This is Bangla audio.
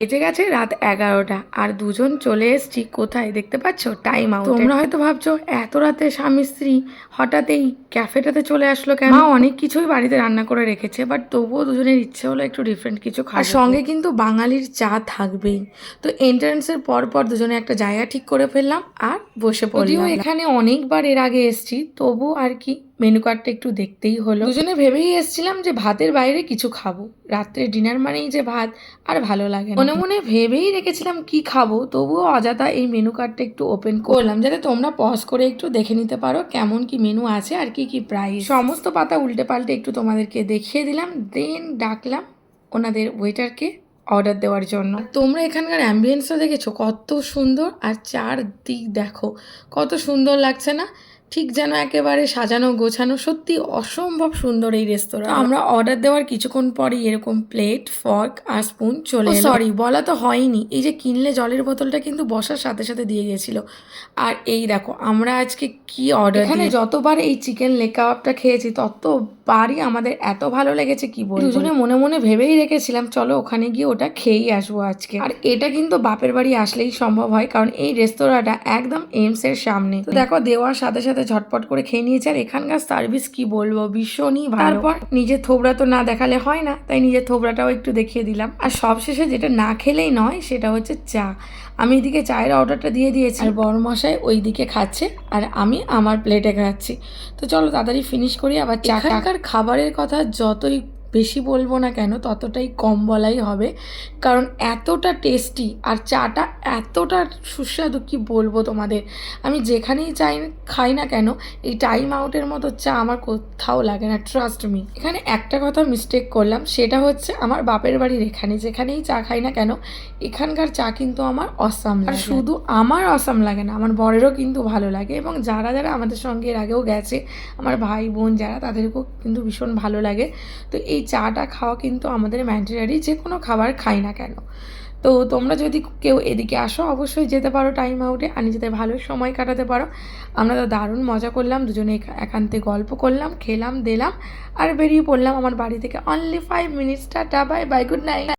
বেজে গেছে রাত এগারোটা আর দুজন চলে এসছি কোথায় দেখতে পাচ্ছ? টাইম আউট তোমরা হয়তো ভাবছ, এত রাতে স্বামী স্ত্রী হঠাৎ এই ক্যাফেটাতে চলে আসলো কেন? মা অনেক কিছুই বাড়িতে রান্না করে রেখেছে বাট তবুও দুজনের ইচ্ছে হলো একটু ডিফারেন্ট কিছু খাওয়ার সঙ্গে কিন্তু বাঙালির চা থাকবেই। তো এন্ট্রান্সের পর পর দুজনে একটা জায়গা ঠিক করে ফেললাম, আর বসে পড়িও এখানে অনেকবার এর আগে এসেছি তবু আর কি মেনু কার্ডটা একটু দেখতেই হলো। দুজনে ভেবেই এসেছিলাম যে ভাতের বাইরে কিছু খাব। রাত্রে ডিনার মানেই যে ভাত আর ভালো লাগে মনে মনে ভেবেই রেখেছিলাম কি খাব তবুও অযথা এই মেনু কার্ডটা একটু ওপেন করলাম যাতে তোমরা পজ করে একটু দেখে নিতে পারো কেমন কি মেনু আছে আর কি কি প্রাইস সমস্ত পাতা উল্টে পাল্টে একটু তোমাদেরকে দেখিয়ে দিলাম দেন ডাকলাম ওনাদের ওয়েটারকে অর্ডার দেওয়ার জন্য। তোমরা এখানকার অ্যাম্বিয়েন্সটা দেখেছ? কত সুন্দর। আর চারদিক দেখো, কত সুন্দর লাগছে না? ঠিক যেন একেবারে সাজানো গোছানো সত্যি অসম্ভব সুন্দর এই রেস্তোরাঁ। আমরা অর্ডার দেওয়ার কিছুক্ষণ পরেই এরকম প্লেট ফর্ক আর স্পুন চলে সরি বলা তো হয়নি। এই যে কিনলে জলের বোতলটা কিন্তু বসার সাথে সাথে দিয়ে গেছিল। আর এই দেখো আমরা আজকে কি অর্ডার এখানে যতবার এই চিকেন লেগ কাবাবটা খেয়েছি ততবারই আমাদের এত ভালো লেগেছে কি বলব? দুজনে মনে মনে ভেবেই রেখেছিলাম চলো ওখানে গিয়ে ওটা খেয়েই আসব আজকে। আর এটা কিন্তু বাপের বাড়ি আসলেই সম্ভব হয় কারণ এই রেস্তোরাঁটা একদম এইমস এর সামনে। তো দেখো দেওয়ার সাথে সাথে ঝটপট করে খেয়ে নিয়েছে। আর এখানকার সার্ভিস কি বলব? ভীষণই তারপর নিজের থোবরা তো না দেখালে হয় না, তাই নিজের থোবরাটাও একটু দেখিয়ে দিলাম। আর সবশেষে যেটা না খেলেই নয়, সেটা হচ্ছে চা। আমি এদিকে চায়ের অর্ডারটা দিয়ে দিয়েছি। আর বড় মশাই ওই দিকে খাচ্ছে, আর আমি আমার প্লেটে খাচ্ছি। তো চলো তাড়াতাড়ি ফিনিশ করি, আবার চা খাবারের কথা যতই বেশি বলব না কেন ততটাই কম বলাই হবে। কারণ এতটা টেস্টি আর চাটা এতটা সুস্বাদু কি বলব তোমাদের? আমি যেখানেই চাই খাই না কেন এই টাইম আউটের মতো চা আমার কোথাও লাগে না ট্রাস্ট মি এখানে একটা কথা মিস্টেক করলাম সেটা হচ্ছে আমার বাপের বাড়ির এখানে যেখানেই চা খাই না কেন এখানকার চা কিন্তু আমার অসাম লাগে। শুধু আমার অসাম লাগে না আমার বরেরও কিন্তু ভালো লাগে এবং যারা যারা আমাদের সঙ্গে এর আগেও গেছে আমার ভাই বোন যারা তাদেরকেও কিন্তু ভীষণ ভালো লাগে। তো এই চাটা খাওয়া কিন্তু আমাদের ম্যান্ডেটারি যে কোনো খাবার খাই না কেন। তো তোমরা যদি কেউ এদিকে আসো, অবশ্যই যেতে পারো টাইম আউটে আর নিজেদের ভালো সময় কাটাতে পারো। আমরা তো দারুণ মজা করলাম, দুজনে একান্তে গল্প করলাম, খেলাম, দিলাম, আর বেরিয়ে পড়লাম আমার বাড়ি থেকে। Only five minutes tata bye bye good night